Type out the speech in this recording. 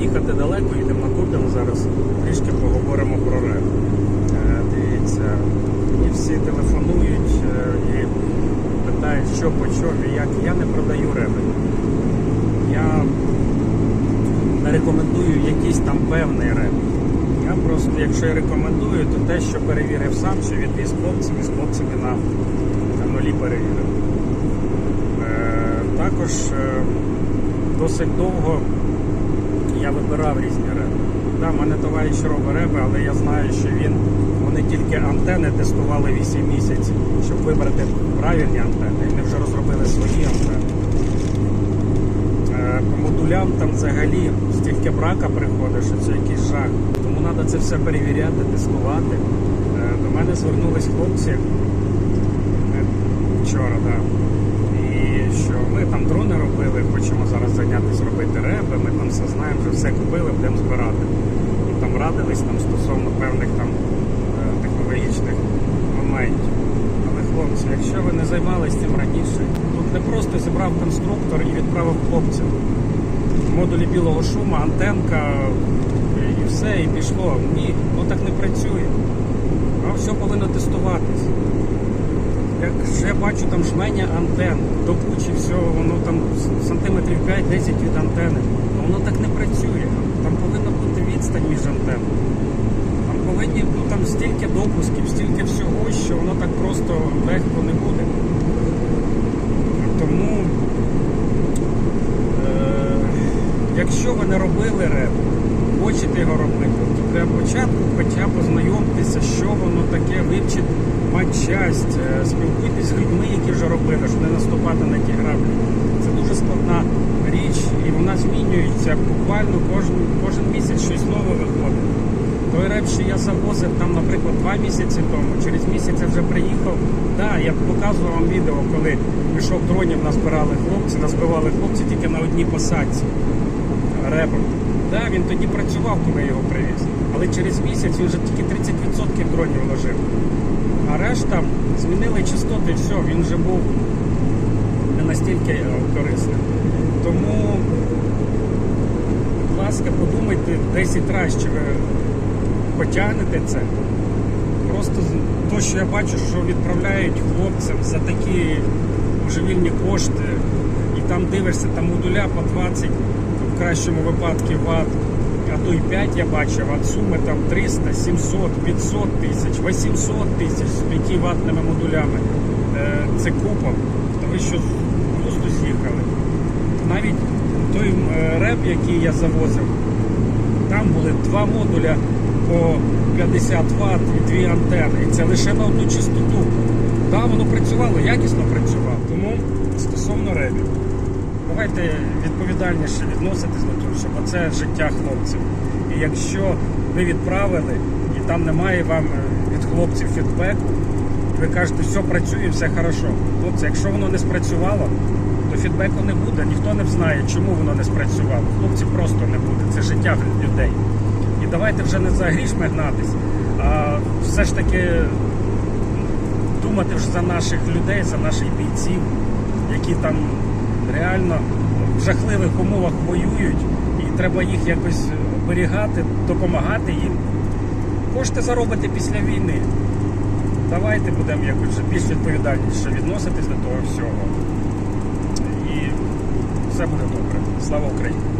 їхати далеко, їдемо на Куп'ян зараз. Трішки поговоримо про реп. Е, Дивіться, мені всі телефонують е, і питають, що по чому, як. Я не продаю реби. Я не рекомендую якийсь там певний реп. Я просто, якщо я рекомендую, то те, що перевірив сам, що відвіз хлопців, і з хлопцями на, нулі перевірив. Е, також досить довго я вибирав різні реби. Да, мене товариш робить реби, але я знаю, що він вони тільки антени тестували 8 місяців, щоб вибрати правильні антени. Вони вже розробили свої антени. Е, По модулям там взагалі стільки брака приходить, що це якийсь жах. Тому треба це все перевіряти, тестувати. Е, До мене звернулись хлопці е, вчора, да. І що ми там дрони робили, хочемо зараз зайнятися робити реби, ми там все знаємо, вже все купили, будемо збирати. І там радились там стосовно певних там е, технологічних моментів. Але хлопці, якщо ви не займалися цим раніше, тут не просто зібрав конструктор і відправив хлопцям. Модулі білого шуму, антенка і все, і пішло. Ні, ну так не працює. А все повинно тестуватись. Я бачу там жменя антен, до кучі всього, воно там сантиметрів 5-10 від антени. Ну воно так не працює. Там повинна бути відстань між антенами. Там повинні ну, там стільки допусків, стільки всього, що воно так просто легко не буде. Тому, е, якщо ви не робили реп, хочете його робити, то для початку хоча б познайомтеся, що воно таке, вивчіть матчасть, е, спілкуйтесь з людьми, які вже робили, щоб не наступати на ті граблі. Це дуже складна річ, і вона змінюється буквально кожен, кожен місяць щось нове виходить. Той реп, що я завозив там, наприклад, два місяці тому, через місяць я вже приїхав. Так, я показував вам відео, коли пішов дронів, назбирали хлопці, назбивали хлопці тільки на одній посадці репом. Так, він тоді працював, коли його привіз. Але через місяць він вже тільки 30% дронів вложив. Решта змінили частоти, все, він вже був не настільки е, корисним. Тому, будь ласка, подумайте 10 разів, чи ви потягнете це. Просто то, що я бачу, що відправляють хлопцям за такі божевільні кошти, і там дивишся, там модуля по 20, в кращому випадку ват, а то й 5 я бачив, а суми там 300, 700, 500 тисяч, 800 тисяч з 5 ватними модулями. Е, Це купа. То ви що просто з'їхали. Навіть той реп, який я завозив, там були два модуля по 50 Вт і дві антени. І це лише на одну частоту. Так, воно працювало, якісно працювало. Тому стосовно ребів, давайте відповідальніше відноситись до того, що це життя хлопців. І якщо ви відправили і там немає вам е, від хлопців фідбеку, ви кажете, все працює, все хорошо. Хлопці, якщо воно не спрацювало, то фідбеку не буде, ніхто не знає, чому воно не спрацювало. Хлопців просто не буде. Це життя людей. І давайте вже не за грішми гнатись, а все ж таки думати вже за наших людей, за наших бійців, які там реально в жахливих умовах воюють, і треба їх якось оберігати, допомагати їм. Кошти заробити після війни. Давайте будемо якось більш відповідальніше відноситись до того всього. І все буде добре. Слава Україні!